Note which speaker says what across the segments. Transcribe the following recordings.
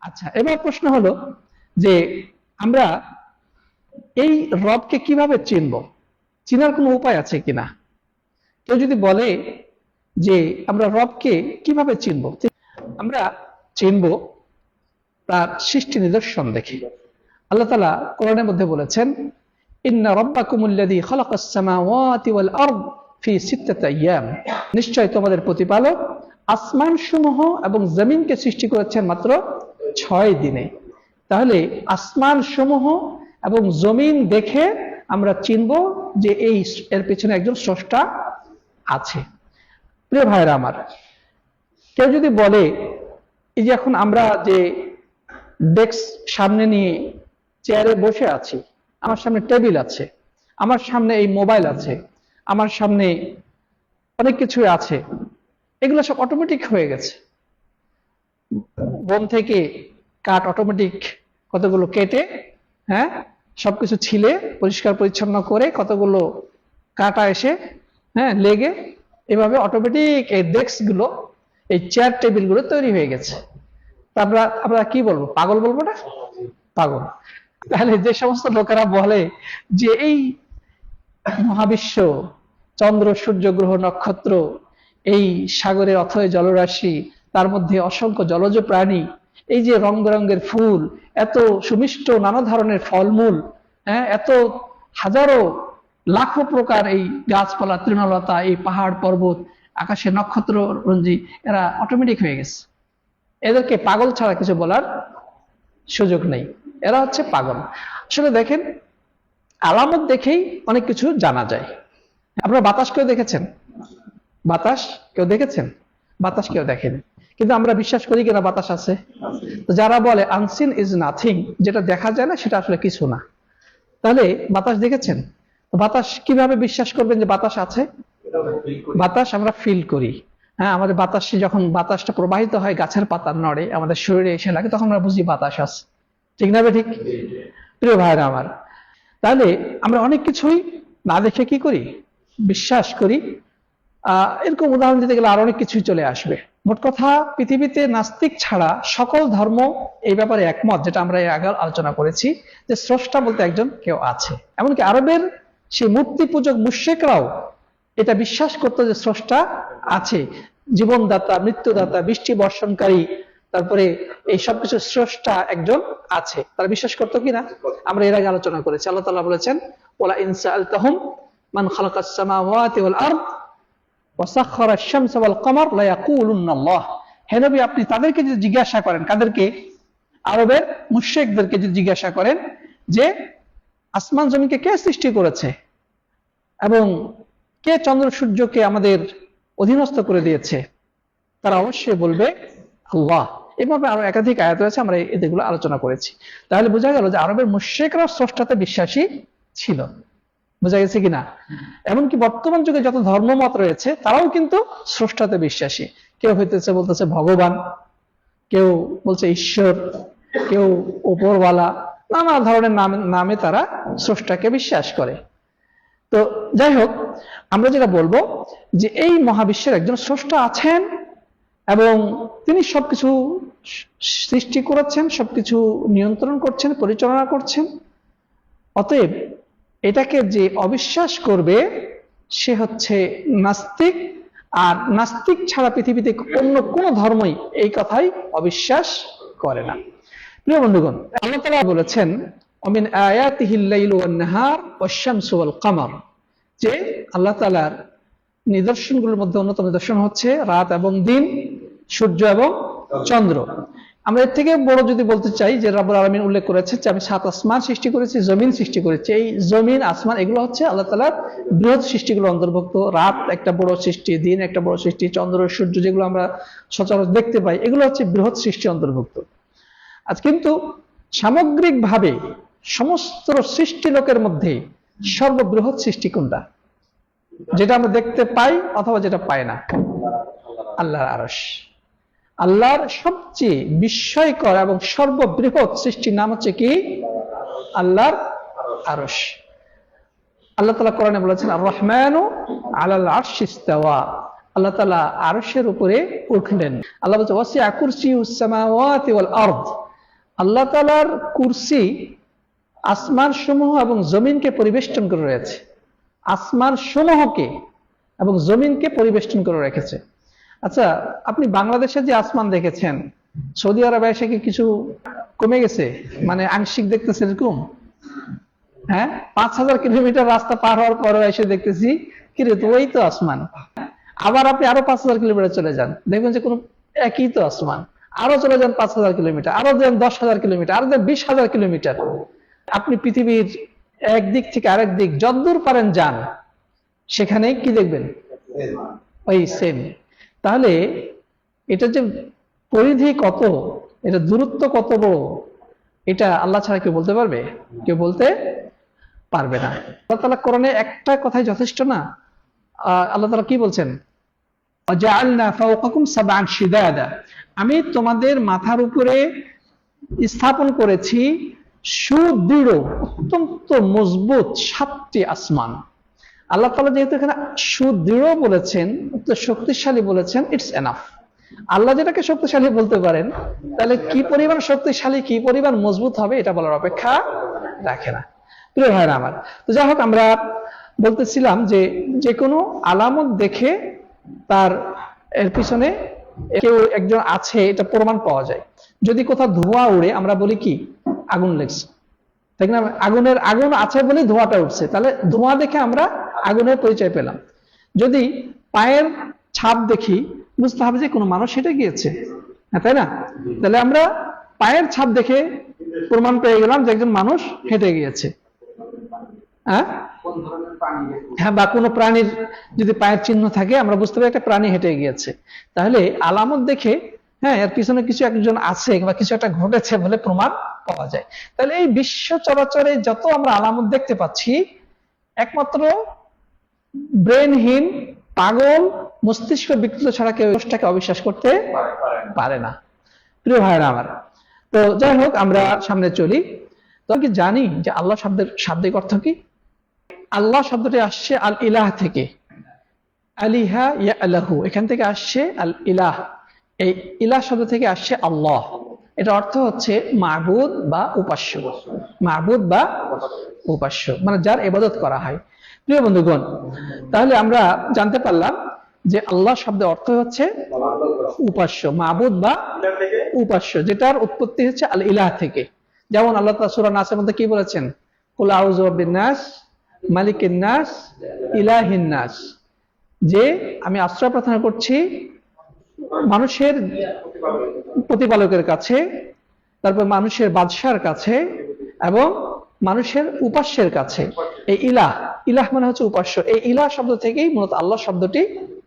Speaker 1: আচ্ছা এবার প্রশ্ন হলো যে আমরা এই রবকে কীভাবে চিনব? চিনার কোনো উপায় আছে কিনা? কেউ যদি বলে যে আমরা রবকে কীভাবে চিনব? আমরা চিনব তার সৃষ্টি নিদর্শন দেখে। আল্লাহ তালা কোরআনের মধ্যে বলেছেন, ইন্না ফি নিশ্চয় তোমাদের প্রতিপালক আসমান সমূহ এবং জমিনকে সৃষ্টি করেছেন মাত্র ছয় দিনে। তাহলে আসমান সমূহ এবং জমিন দেখে আমরা চিনব যে এই এর পেছনে একজন স্রষ্টা আছে। প্রিয় ভাইরা আমার, কেউ যদি বলে, এই যে এখন আমরা যে ডেস্ক সামনে নিয়ে চেয়ারে বসে আছি, আমার সামনে টেবিল আছে, আমার সামনে এই মোবাইল আছে, আমার সামনে অনেক কিছুই আছে, এগুলো সব অটোমেটিক হয়ে গেছে। বোম থেকে কাঠ অটোমেটিক কতগুলো কেটে হ্যাঁ সবকিছু ছিলে, পরিষ্কার পরিচ্ছন্ন করে কতগুলো কাটা এসে হ্যাঁ লেগে এভাবে অটোমেটিক এই ডেস্কগুলো এই চেয়ার টেবিলগুলো তৈরি হয়ে গেছে। আমরা আমরা কি বলব? পাগল বলব না? পাগল। তাহলে যে সমস্ত লোকেরা বলে যে এই মহাবিশ্ব, চন্দ্র, সূর্য, গ্রহ, নক্ষত্র, এই সাগরের অথয় জলরাশি তার মধ্যে অসংখ্য জলজ প্রাণী, এই যে রং বেরঙ্গের ফুল, এত সুমিষ্ট নানা ধরনের ফলমূল হ্যাঁ এত হাজারো লাখো প্রকার এই গাছপালা, তৃণলতা, এই পাহাড় পর্বত, আকাশে নক্ষত্র রঞ্জি, এরা অটোমেটিক হয়ে গেছে। এদেরকে পাগল ছাড়া কিছু বলার সুযোগ নেই। এরা হচ্ছে পাগল। আসলে দেখেন, আলামত দেখেই অনেক কিছু জানা যায়। আপনারা বাতাস কেউ দেখেছেন? বাতাস কেউ দেখেছেন? বাতাস কেউ দেখেন? কিন্তু আমরা বিশ্বাস করি কিনা বাতাস আছে? যারা বলে আনসিন ইজ নাথিং যেটা দেখা যায় না, সেটা আসলে কিছু না। তাহলে বাতাস দেখেছেন? বাতাস কীভাবে বিশ্বাস করবেন যে বাতাস আছে? বাতাস আমরা ফিল করি। হ্যাঁ আমাদের বাতাসে যখন বাতাসটা প্রবাহিত হয়, গাছের পাতার নড়ে, আমাদের শরীরে এসে লাগে, তখন আমরা বুঝি বাতাস আছে। ঠিক না ঠিক? প্রিয় ভাইরা আমার। তাহলে আমরা অনেক কিছুই না দেখে কি করি? বিশ্বাস করি। আহ, এরকম উদাহরণ দিতে গেলে আরও অনেক কিছুই চলে আসবে। মোট কথা, পৃথিবীতে নাস্তিক ছাড়া সকল ধর্ম এই ব্যাপারে একমত, যেটা আমরা এর আগে আলোচনা করেছি, যে স্রষ্টা বলতে একজন কেউ আছে। এমনকি আরবের সেই মূর্তি পূজক মুশেকরাও এটা বিশ্বাস করতো যে স্রষ্টা আছে। জীবনদাতা, মৃত্যুদাতা, বৃষ্টি বর্ষণকারী, তারপরে এই সবকিছু স্রষ্টা একজন আছে। তারা বিশ্বাস করতো কিনা আমরা এর আগে আলোচনা করেছি। আল্লাহ তাআলা বলেছেন ওলা ইনসা আলতাহুম মান খালাকাস সামাওয়াতি ওয়াল আরদ কমার লা আল্লাহ হে নবী, আপনি তাদেরকে যদি জিজ্ঞাসা করেন, কাদেরকে? আরবের মুশরিকদেরকে যদি জিজ্ঞাসা করেন যে, আসমান জমিকে কে সৃষ্টি করেছে? এবং কে চন্দ্র সূর্যকে আমাদের অধীনস্থ করে দিয়েছে? তারা অবশ্যই বলবে, আল্লাহ। এভাবে আরও একাধিক আয়াত রয়েছে, আমরা এগুলো আলোচনা করেছি। তাহলে বোঝা গেল যে আরবের মুশ্রিকরা স্রষ্টাতে বিশ্বাসী ছিল। বোঝা গেছে কিনা? এমনকি বর্তমান যুগে যত ধর্মমত রয়েছে, তারাও কিন্তু স্রষ্টাতে বিশ্বাসী। কেউ হইতেছে বলতেছে ভগবান, কেউ বলছে ঈশ্বর, কেউ ওপরওয়ালা নানা ধরনের নামে নামে তারা স্রষ্টাকে বিশ্বাস করে। তো যাই হোক, আমরা যেটা বলব যে এই মহাবিশ্বের একজন স্রষ্টা আছেন এবং তিনি সবকিছু সৃষ্টি করেছেন, সবকিছু নিয়ন্ত্রণ করছেন, পরিচালনা করছেন। অতএব এটাকে যে অবিশ্বাস করবে, সে হচ্ছে নাস্তিক। আর নাস্তিক ছাড়া পৃথিবীতে অন্য কোন ধর্মই এই কথাই অবিশ্বাস করে না। প্রিয় বন্ধুগণ, আল্লাহ তাআলা বলেছেন অমিন আয়াতিহিল লাইলু ওয়ান নাহার ওয়াশ-শামসু ওয়াল কমার যে আল্লাহ তাআলার নিদর্শনগুলোর মধ্যে অন্যতম নিদর্শন হচ্ছে রাত এবং দিন, সূর্য এবং চন্দ্র। আমরা এর থেকে বড় যদি বলতে চাই, যে রাব্বুল আলমিন উল্লেখ করেছে যে আমি সাত আসমান সৃষ্টি করেছি, জমিন সৃষ্টি করেছি। এই জমিন, আসমান, এগুলো হচ্ছে আল্লাহ তাআলার বৃহৎ সৃষ্টিগুলো অন্তর্ভুক্ত। রাত একটা বড় সৃষ্টি, দিন একটা বড় সৃষ্টি, চন্দ্র, সূর্য যেগুলো আমরা সচরাচর দেখতে পাই, এগুলো হচ্ছে বৃহৎ সৃষ্টি অন্তর্ভুক্ত। আজ কিন্তু সামগ্রিকভাবে সমস্ত সৃষ্টি লোকের মধ্যে সর্ববৃহৎ সৃষ্টি কোনটা? যেটা আমরা দেখতে পাই অথবা যেটা পাই না? আল্লাহর আরশ। আল্লাহর সবচেয়ে বিস্ময়কর এবং সর্ববৃহৎ সৃষ্টির নাম হচ্ছে কি? আল্লাহর আরশ। আল্লাহ তালা কোরআনে বলেছেন রহমানু আল্লাহ আরশ ইস্তাওয়া। আল্লাহ তালা আরশের উপরে উঠলেন। আল্লাহ বলছে ওয়াসিআ কুরসিয়ুস সামাওয়াতি ওয়াল আরদ। আল্লাহ তালার কুরসি আসমান সমূহ এবং জমিনকে পরিবেষ্টন করে রয়েছে। আসমান সমূহকে এবং জমিনকে পরিবেষ্টন করে রেখেছে। আচ্ছা আপনি বাংলাদেশে যে আসমান দেখেছেন, সৌদি আরবে এসে কি কিছু কমে গেছে? মানে আংশিক দেখতেছে এরকম? হ্যাঁ? পাঁচ হাজার কিলোমিটার রাস্তা পার হওয়ার পরে এসে দেখতেছি কিরে তো ওই তো আসমান। আবার আপনি আরও পাঁচ হাজার কিলোমিটার চলে যান, দেখবেন যে কোনো একই তো আসমান। আরও চলে যান পাঁচ হাজার কিলোমিটার, আরও যান দশ হাজার কিলোমিটার, আরও যান বিশ হাজার কিলোমিটার। আপনি পৃথিবীর একদিক থেকে আরেক দিক, যতদূর পারেন যান সেখানে কি দেখবেন? ওই সেম তাহলে এটা যে পরিধি কত, এটা দূরত্ব কত বড়, এটা আল্লাহ ছাড়া কেউ বলতে পারবে? কেউ বলতে পারবে না। আল্লাহ তালা করণে একটা কথাই যথেষ্ট না? আল্লাহ তালা কি বলছেন? আমি তোমাদের মাথার উপরে স্থাপন করেছি সুদৃঢ়, অত্যন্ত মজবুত সাতটি আসমান। আল্লাহ তালা যেহেতু এখানে সুদৃঢ় বলেছেন তো শক্তিশালী বলেছেন ইটস এনাফ আল্লাহ যেটাকে শক্তিশালী বলতে পারেন, তাহলে কি পরিমাণ শক্তিশালী, কি পরিমাণ মজবুত হবে এটা বলার অপেক্ষা রাখে না। প্রিয় ভাইরা আমার, তো যাই হোক, আমরা বলতেছিলাম যে যে কোনো আলামত দেখে তার এর পিছনে কেউ একজন আছে, এটা প্রমাণ পাওয়া যায়। যদি কোথাও ধোঁয়া উড়ে আমরা বলি কি? আগুন লেগছে। না? আগুনের, আগুন আছে বলেই ধোঁয়াটা উঠছে। তাহলে ধোঁয়া দেখে আমরা আগুনের পরিচয় পেলাম। যদি পায়ের ছাপ দেখি, বুঝতে হবে যে কোনো মানুষ হেঁটে গিয়েছে। হ্যাঁ তাই না? তাহলে আমরা পায়ের ছাপ দেখে প্রমাণ পেয়ে গেলাম যে একজন মানুষ হেঁটে গিয়েছে। হ্যাঁ? হ্যাঁ বা কোনো প্রাণীর যদি পায়ের চিহ্ন থাকে, আমরা বুঝতে পারি একটা প্রাণী হেঁটে গিয়েছে। তাহলে আলামত দেখে হ্যাঁ এর পিছনে কিছু একজন আছে বা কিছু একটা ঘটেছে বলে প্রমাণ পাওয়া যায়। তাহলে এই বিশ্ব চরাচরে যত আমরা আলামত দেখতে পাচ্ছি একমাত্র ব্রেনহীন পাগল মস্তিষ্ক বিকৃত ছাড়া কেউ দোষটাকে অবিশ্বাস করতে পারে না। প্রিয় ভাইরা আমার তো যাই হোক আমরা সামনে চলি। তো কি জানি যে আল্লাহ শব্দের শাব্দিক অর্থ কি? আল্লাহ শব্দটি আসছে আল ইলাহ থেকে। আলিহা ইয়া আলাহু এখান থেকে আসছে আল ইলাহ। এই ইলাহ শব্দ থেকে আসছে আল্লাহ। এটা অর্থ হচ্ছে মাহবুদ বা উপাস্য। মাহবুদ বা উপাস্য মানে যার ইবাদত করা হয়। প্রিয় বন্ধুগণ, তাহলে আমরা জানতে পারলাম যে আল্লাহ শব্দের অর্থ হচ্ছে উপাস্য মাহবুদ বা উপাস্য, যেটার উৎপত্তি হচ্ছে আল ইলাহ থেকে। যেমন আল্লাহ তাআলা সূরা নাসের মধ্যে কি বলেছেন? কুল আউযু বিন্নাস মালিকিন নাস, ইলাহিন নাস। যে আমি আশ্রয় প্রার্থনা করছি মানুষের প্রতিপালকের কাছে, তারপর মানুষের বাদশার কাছে, এবং মানুষের উপাস্যের কাছে। এই ইলাহ ইলাহ মানে হচ্ছে উপাস্য। এই ইলাহ শব্দ থেকেই মূলত আল্লাহ শব্দটি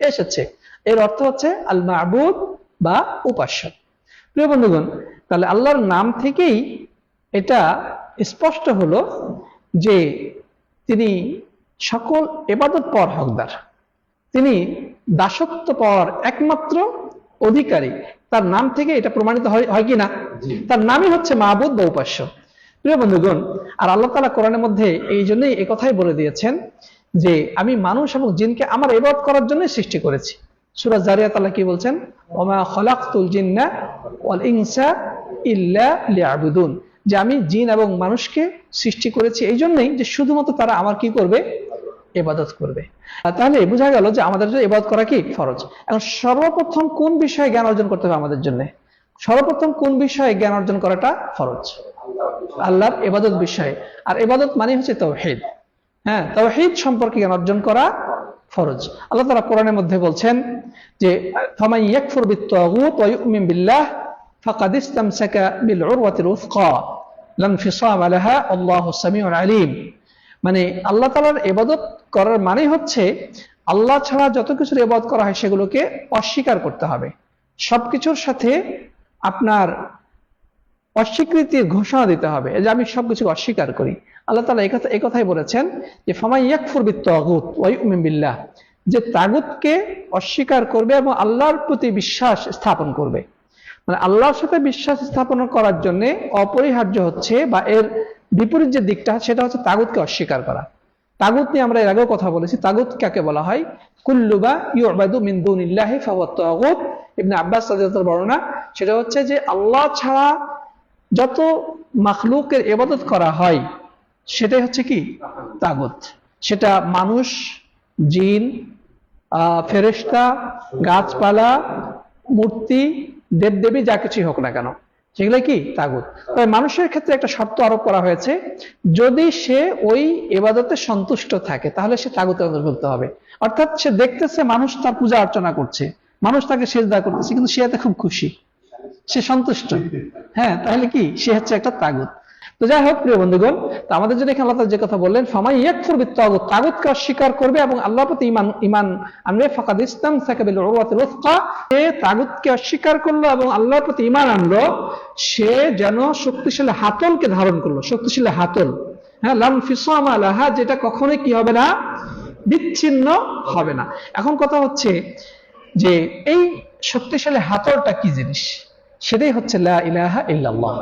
Speaker 1: এসেছে। এর অর্থ হচ্ছে আল মাহবুদ বা উপাস্য। প্রিয় বন্ধুগণ, তাহলে আল্লাহর নাম থেকেই এটা স্পষ্ট হলো যে তিনি সকল এবাদত পর হকদার। তিনি দাসত্ব পাওয়ার একমাত্র অধিকারী। তার নাম থেকে এটা প্রমাণিত হয় কি না তার নামই হচ্ছে মাহবুদ বা উপাস্য। প্রিয় বন্ধুগণ আর আল্লাহ তালা কোরআনের মধ্যে এই জন্যই এই কথাই বলে দিয়েছেন যে আমি মানুষ এবং জিনকে আমার এবাদ করার জন্য সৃষ্টি করেছি। সুরাজ জারিয়া তালা কি বলছেন? ওমা খলাকুল জিন্না ওয়াল ইনসা ইল্লা লিয়াবুদুন। যে আমি জিন এবং মানুষকে সৃষ্টি করেছি এই জন্যই যে শুধুমাত্র তারা আমার কি করবে? এবাদত করবে। তাহলে বোঝা গেল যে আমাদের জন্য এবাদত করা কি ফরজ। এখন সর্বপ্রথম কোন বিষয়ে জ্ঞান অর্জন করতে হবে আমাদের জন্য? সর্বপ্রথম কোন বিষয়ে জ্ঞান অর্জন করাটা ফরজ? আল্লাহর এবাদত বিষয়ে। আর এবাদত মানে হচ্ছে তৌহিদ। হ্যাঁ তৌহিদ সম্পর্কে জ্ঞান অর্জন করা ফরজ। আল্লাহ তাআলা কোরআনের মধ্যে বলছেন যে, ফামান ইয়াকফুর বিত-তাগুত ওয়া ইউমিন বিল্লাহ ফাকাদ ইসতামসাকা বিল উরওয়াতিল উসকা লা ইনফিসামা লাহা, আল্লাহু সামিউন আলিম। মানে আল্লাহ তাআলার ইবাদত করার মানে হচ্ছে আল্লাহ ছাড়া যত কিছুর ইবাদত করা হয় সেগুলোকে অস্বীকার করতে হবে। সবকিছুর সাথে আপনার অস্বীকৃতির ঘোষণা দিতে হবে যে আমি সবকিছু অস্বীকার করি। আল্লাহ তালা একথা, একথাই বলেছেন যে ফামাই ইয়াকফুর বিত তাগুত ওয়া ইউমিন বিল্লাহ যে তাগুতকে অস্বীকার করবে এবং আল্লাহর প্রতি বিশ্বাস স্থাপন করবে। মানে আল্লাহর সাথে বিশ্বাস স্থাপন করার জন্য অপরিহার্য হচ্ছে বা এর বিপরীত যে দিকটা, সেটা হচ্ছে তাগুতকে অস্বীকার করা। তাগুত নিয়ে আমরা এর আগেও কথা বলেছি। তাগুত কাকে বলা হয়? কুল্লুবা ইউবাদু মিন দুনিল্লাহি ফাহুয়া তাগুত। ইবনে আব্বাস রাদিয়াল্লাহু বর্ণনা, সেটা হচ্ছে যে আল্লাহ ছাড়া যত মাখলুকের এবাদত করা হয়, সেটাই হচ্ছে কি? তাগুত। সেটা মানুষ, জিন ফেরেশতা, গাছপালা, মূর্তি, দেবদেবী, যা কিছুই হোক না কেন। সেগুলো কি? তাগুত। তবে মানুষের ক্ষেত্রে একটা শর্ত আরোপ করা হয়েছে, যদি সে ওই এবাদতে সন্তুষ্ট থাকে, তাহলে সে তাগুতের অন্তর্ভুক্ত হবে। অর্থাৎ সে দেখতেছে মানুষ তার পূজা অর্চনা করছে, মানুষ তাকে সেজদা করতেছে, কিন্তু সে এতে খুব খুশি। সে সন্তুষ্ট। হ্যাঁ তাহলে কি? সে হচ্ছে একটা তাগুত। তো যাই হোক, প্রিয় বন্ধুগণ, তো আমাদের জন্য এখানে আল্লাহ যে কথা বললেন সময় ফামাই ইয়াকফুর বিত্তাগুত তাগুতকে অস্বীকার করবে এবং আল্লাহর প্রতি ঈমান ঈমান আনবে, ফাকাদ ইসতামসাকা বিল উরওয়াতিল উসকা, সে তাগুতকে অস্বীকার করল এবং আল্লাহর প্রতি ঈমান আনলো, সে যেন শক্তিশালী হাতলকে ধারণ করল, শক্তিশালী হাতল। হ্যাঁ লাম ফিসামা লাহা, যেটা কখনোই কি হবে না, বিচ্ছিন্ন হবে না। এখন কথা হচ্ছে যে, এই শক্তিশালী হাতলটা কি জিনিস? সেটাই হচ্ছে লা ইলাহা ইল্লাল্লাহ।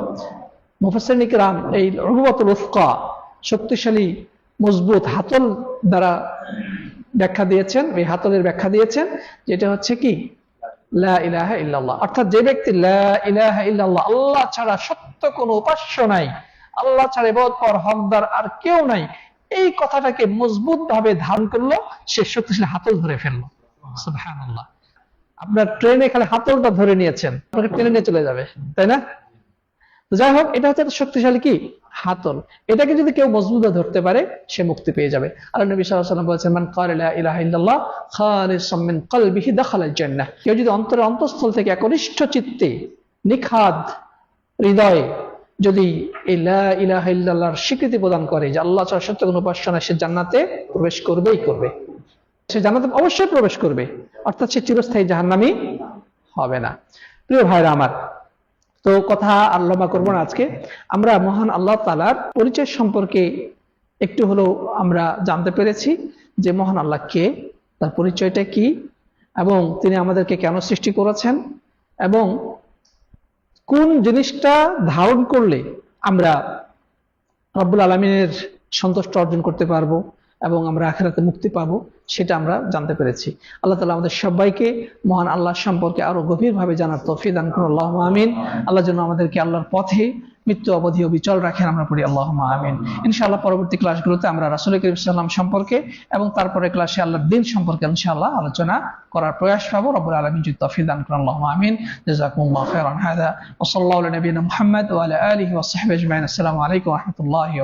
Speaker 1: মুফাসসিরিন ইকরাম এই উরওয়াতুল উফকা শক্তিশালী, মজবুত হাতল দ্বারা ব্যাখ্যা দিয়েছেন এই হাতলের ব্যাখ্যা দিয়েছেন, যেটা হচ্ছে কি? অর্থাৎ যে ব্যক্তি ইল্লাল্লাহ, আল্লাহ ছাড়া সত্য কোনো উপাস্য নাই, আল্লাহ ছাড়া এবাদত করার হকদার আর কেউ নাই, এই কথাটাকে মজবুত ভাবে ধারণ করল, সে শক্তিশালী হাতল ধরে ফেলল। আপনার ট্রেনে খালি হাতলটা ধরে নিয়েছেন, আপনাকে ট্রেনে নিয়ে চলে যাবে, তাই না? যাই হোক এটা হচ্ছে শক্তিশালী কি? হাতল। এটাকে যদি কেউ মজবুত ধরতে পারে সে মুক্তি পেয়ে যাবে। আল্লাহ নবী আলাইহি বলেছেন মান ক্বালা লা ইলাহা ইল্লাল্লাহ খালিসাম মিন কলবিহি দাখালাল জান্নাহ। কেউ যদি অন্তরে অন্তঃস্থল থেকে একনিষ্ঠ চিত্তে নিখাদ হৃদয়ে যদি ইল্লাল্লাহর স্বীকৃতি প্রদান করে যে আল্লাহ সত্য কোনো উপাস্য নাই, সে জান্নাতে প্রবেশ করবেই করবে। সে জান্নাতে অবশ্যই প্রবেশ করবে। অর্থাৎ সে চিরস্থায়ী জাহান্নামি হবে না। প্রিয় ভাইরা আমার তো কথা আর লম্বা করব না আজকে। আমরা মহান আল্লাহ তালার পরিচয় সম্পর্কে একটু হলেও আমরা জানতে পেরেছি যে মহান আল্লাহ কে, তার পরিচয়টা কি, এবং তিনি আমাদেরকে কেন সৃষ্টি করেছেন, এবং কোন জিনিসটা ধারণ করলে আমরা রব্বুল আলমিনের সন্তুষ্ট অর্জন করতে পারব এবং আমরা আখেরাতে মুক্তি পাবো সেটা আমরা জানতে পেরেছি। আল্লাহ তালা আমাদের সবাইকে মহান আল্লাহ সম্পর্কে আরও গভীরভাবে জানার তৌফিক দান করুন আল্লাহ আমিন। আল্লাহ যেন আমাদেরকে আল্লাহর পথে মৃত্যু অবধি অবিচল রাখেন আমরা পড়ি আল্লাহ আমিন। ইনশাআল্লাহ পরবর্তী ক্লাসগুলোতে আমরা রাসুল করিম সাল্লাম সম্পর্কে এবং তারপরে ক্লাসে আল্লাহর দিন সম্পর্কে ইনশাআল্লাহ আলোচনা করার প্রয়াস পাবো। রব্বুল আলমিন যদি তৌফিক দান করুন আল্লাহ আমিন। হাদা সাল্লাল্লাহু আলা নবিয়িনা মুহাম্মদ ওয়া আলা আলিহি আসসালামু আলাইকুম রাহমাতুল্লাহি